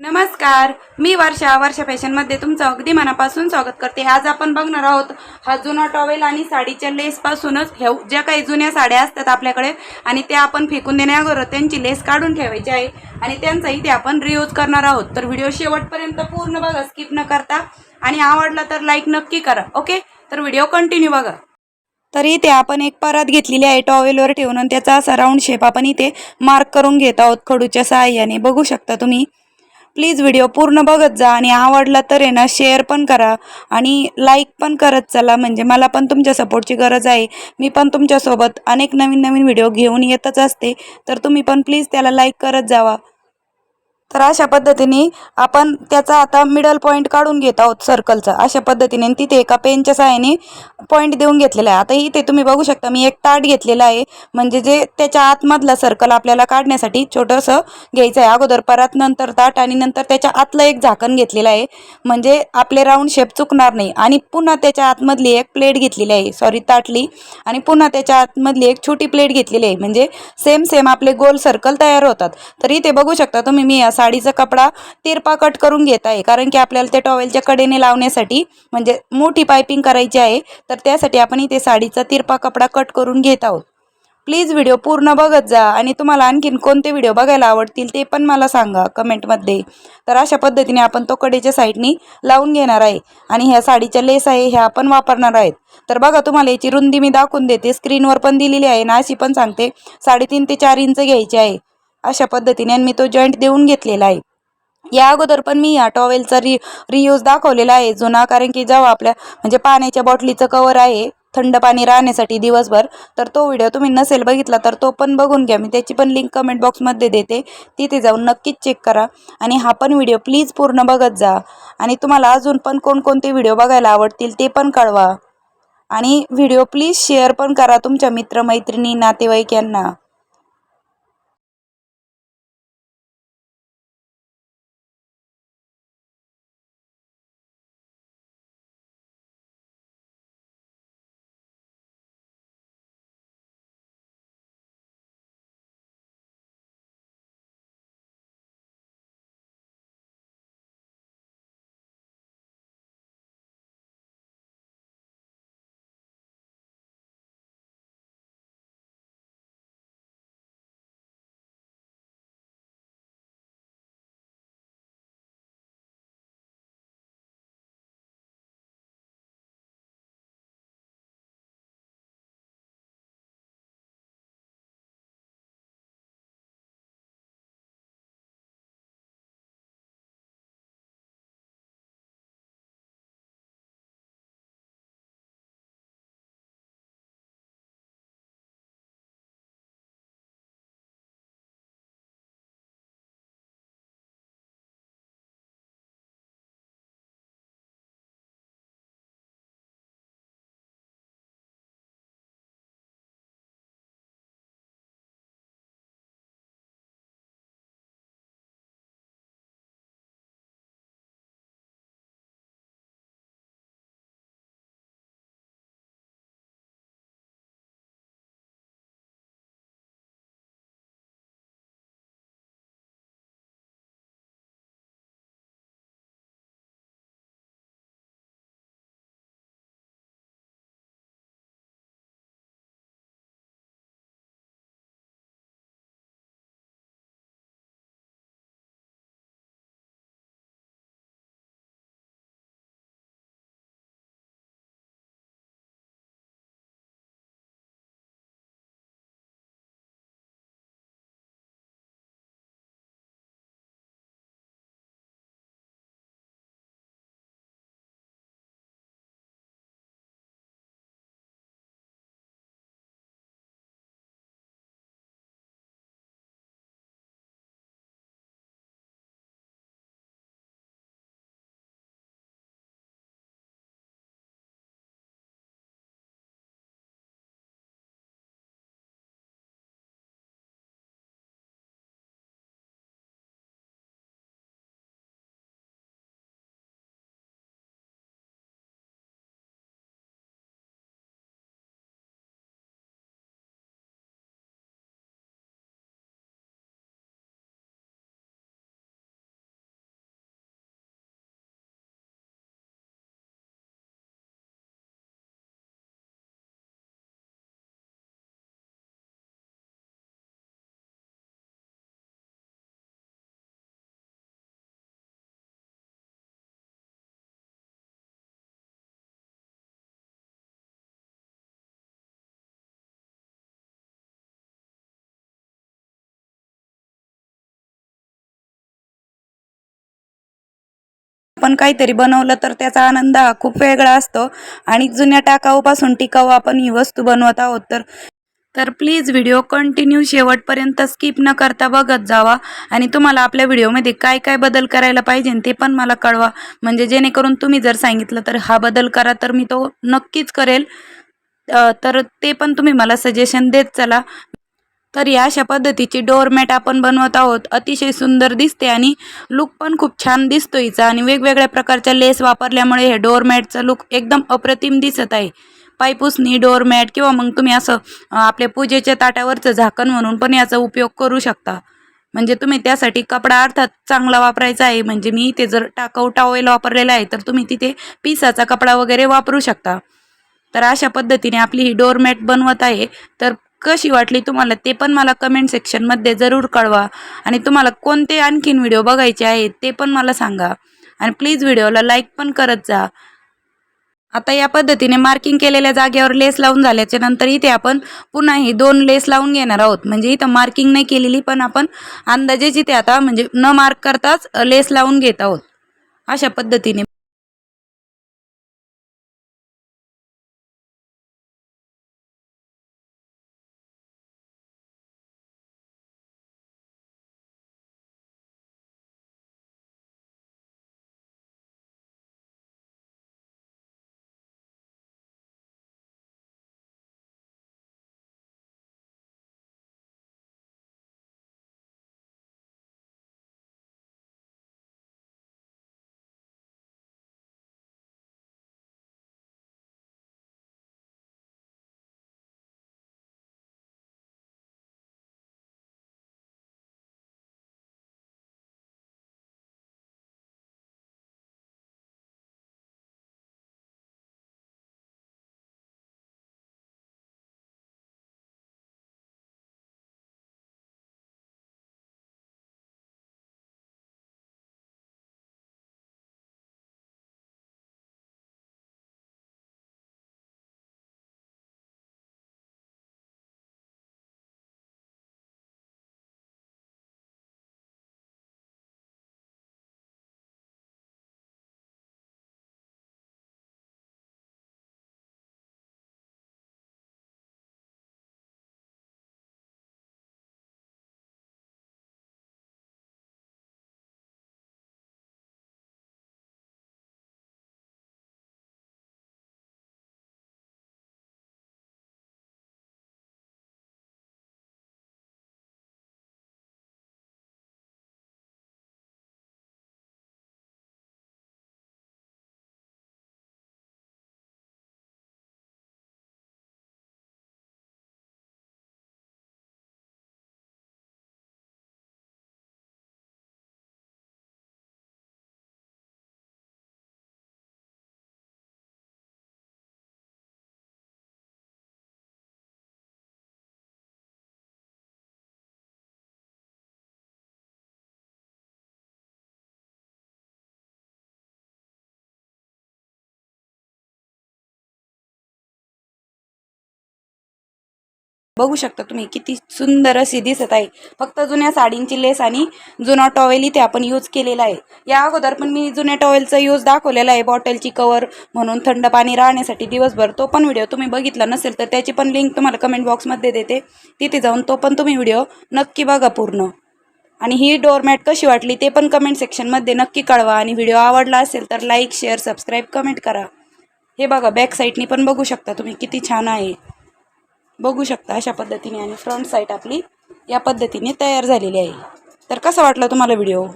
नमस्कार मी वर्षा वर्षा फॅशनमध्ये तुमचं अगदी मनापासून स्वागत करते. आज आपण बघणार आहोत हा जुना टॉवेल आणि साडीच्या लेसपासूनच ह्या ज्या काही जुन्या साड्या असतात आपल्याकडे आणि त्या आपण फेकून देण्याअगोदर त्यांची लेस काढून ठेवायची आहे. आणि त्यांचा इथे आपण रियूज करणार आहोत. तर व्हिडिओ शेवटपर्यंत पूर्ण बघा स्किप न करता. आणि आवडला तर लाईक नक्की करा ओके? तर व्हिडिओ कंटिन्यू बघा. तर इथे आपण एक परत घेतलेली आहे टॉवेलवर ठेवून आणि त्याचा असा राऊंड शेप आपण इथे मार्क करून घेत आहोत खडूच्या सहाय्याने. बघू शकता तुम्ही. प्लीज व्हिडिओ पूर्ण बघत जा आणि आवडला तर आहे ना शेअर पण करा आणि लाईक पण करत चला. म्हणजे मला पण तुमच्या सपोर्टची गरज आहे. मी पण तुमच्यासोबत अनेक नवीन नवीन व्हिडिओ घेऊन येतच असते. तर तुम्ही पण प्लीज त्याला लाईक करत जावा. तर अशा पद्धतीने आपण त्याचा आता मिडल पॉईंट काढून घेत आहोत सर्कलचा अशा पद्धतीने तिथे एका पेनच्या सहाय्याने पॉईंट देऊन घेतलेला आहे. आता इथे तुम्ही बघू शकता मी एक ताट घेतलेला आहे. म्हणजे जे त्याच्या आतमधला सर्कल आपल्याला काढण्यासाठी छोटंसं घ्यायचं आहे. अगोदर परत नंतर ताट आणि नंतर त्याच्या आतलं एक झाकण घेतलेलं आहे. म्हणजे आपले राऊंड शेप चुकणार नाही. आणि पुन्हा त्याच्या आतमधली एक प्लेट घेतलेली आहे. सॉरी ताटली. आणि पुन्हा त्याच्या आतमधली एक छोटी प्लेट घेतलेली आहे. म्हणजे सेम सेम आपले गोल सर्कल तयार होतात. तर इथे बघू शकता तुम्ही मी असं साडीचा कपडा तिरपा कट करून घेत आहे. कारण की आपल्याला ते टॉवेलच्या कडेने लावण्यासाठी म्हणजे मोठी पायपिंग करायची आहे तर त्यासाठी आपण इथे साडीचा तिरपा कपडा कट करून घेत आहोत. प्लीज व्हिडिओ पूर्ण बघत जा आणि तुम्हाला आणखीन कोणते व्हिडिओ बघायला आवडतील ते पण मला सांगा कमेंटमध्ये. तर अशा पद्धतीने आपण तो कडेच्या साईडनी लावून घेणार आहे आणि ह्या साडीच्या लेस आहे ह्या आपण वापरणार आहेत. तर बघा तुम्हाला याची रुंदी मी दाखवून देते. स्क्रीनवर पण दिलेली आहे ना अशी पण सांगते साडेतीन ते चार इंच घ्यायची आहे. अशा पद्धतीने आणि मी तो जॉईंट देऊन घेतलेला आहे. या अगोदर पण मी या टॉवेलचा रि रियूज दाखवलेला आहे. जुना कारण की जेव्हा आपल्या म्हणजे पाण्याच्या बॉटलीचं कवर आहे थंड पाणी राहण्यासाठी दिवसभर तर तो व्हिडिओ तुम्ही नसेल बघितला तर तो पण बघून घ्या. मी त्याची पण लिंक कमेंट बॉक्समध्ये देते. तिथे जाऊन नक्कीच चेक करा. आणि हा पण व्हिडिओ प्लीज पूर्ण बघत जा. आणि तुम्हाला अजून पण कोणकोणते व्हिडिओ बघायला आवडतील ते पण कळवा. आणि व्हिडिओ प्लीज शेअर पण करा तुमच्या मित्रमैत्रिणी नातेवाईक यांना आपण काहीतरी बनवलं तर त्याचा आनंद हा खूप वेगळा असतो. आणि जुन्या टाकाऊपासून टिकाऊ आपण ही वस्तू बनवत आहोत. तर तर प्लीज व्हिडिओ कंटिन्यू शेवटपर्यंत स्किप न करता बघत जावा. आणि तुम्हाला आपल्या व्हिडिओमध्ये काय काय बदल करायला पाहिजे ते पण मला कळवा. म्हणजे जेणेकरून तुम्ही जर सांगितलं तर हा बदल करा तर मी तो नक्कीच करेल. तर ते पण तुम्ही मला सजेशन देत चला. तर या अशा पद्धतीची डोअरमॅट आपण बनवत आहोत. अतिशय सुंदर दिसते आणि लुक पण खूप छान दिसतो हिचा. आणि वेगवेगळ्या प्रकारच्या लेस वापरल्यामुळे हे डोअरमॅटचं लुक एकदम अप्रतिम दिसत आहे. पायपुसणी डोअरमॅट किंवा मग तुम्ही असं आपल्या पूजेच्या ताटावरचं झाकण म्हणून पण याचा उपयोग करू शकता. म्हणजे तुम्ही त्यासाठी कपडा अर्थात चांगला वापरायचा आहे. म्हणजे मी इथे जर टाकाऊ टावेल वापरलेला आहे तर तुम्ही तिथे पिसाचा कपडा वगैरे वापरू शकता. तर अशा पद्धतीने आपली ही डोअरमॅट बनवत आहे. तर कशी वाटली तुम्हाला ते पण मला कमेंट सेक्शनमध्ये जरूर कळवा. आणि तुम्हाला कोणते आणखीन व्हिडिओ बघायचे आहेत ते पण मला सांगा. आणि प्लीज व्हिडिओला लाईक पण करत जा. आता या पद्धतीने मार्किंग केलेल्या जागेवर लेस लावून झाल्याच्यानंतर इथे आपण पुन्हा ही दोन लेस लावून घेणार आहोत. म्हणजे इथं मार्किंग नाही केलेली पण आपण अंदाजे जिथे आता म्हणजे न मार्क करताच लेस लावून घेत आहोत. अशा पद्धतीने. बघू शकता तुम्ही किती सुंदर अशी दिसत आहे. फक्त जुन्या साडींची लेस आणि जुना टॉवेल इथे आपण यूज केलेला आहे. या अगोदर पण मी जुन्या टॉवेलचा यूज दाखवलेला आहे बॉटलची कवर म्हणून थंड पाणी राहण्यासाठी दिवसभर. तो पण व्हिडिओ तुम्ही बघितला नसेल तर त्याची पण लिंक तुम्हाला कमेंट बॉक्समध्ये देते. तिथे जाऊन तो पण तुम्ही व्हिडिओ नक्की बघा पूर्ण. आणि ही डोअरमॅट कशी वाटली ते पण कमेंट सेक्शनमध्ये नक्की कळवा. आणि व्हिडिओ आवडला असेल तर लाईक शेअर सबस्क्राईब कमेंट करा. हे बघा बॅक साईडनी पण बघू शकता तुम्ही किती छान आहे. बघू शकता अशा पद्धतीने आणि फ्रंट साईट आपली या पद्धतीने तयार झालेली आहे. तर कसा वाटला तुम्हाला व्हिडिओ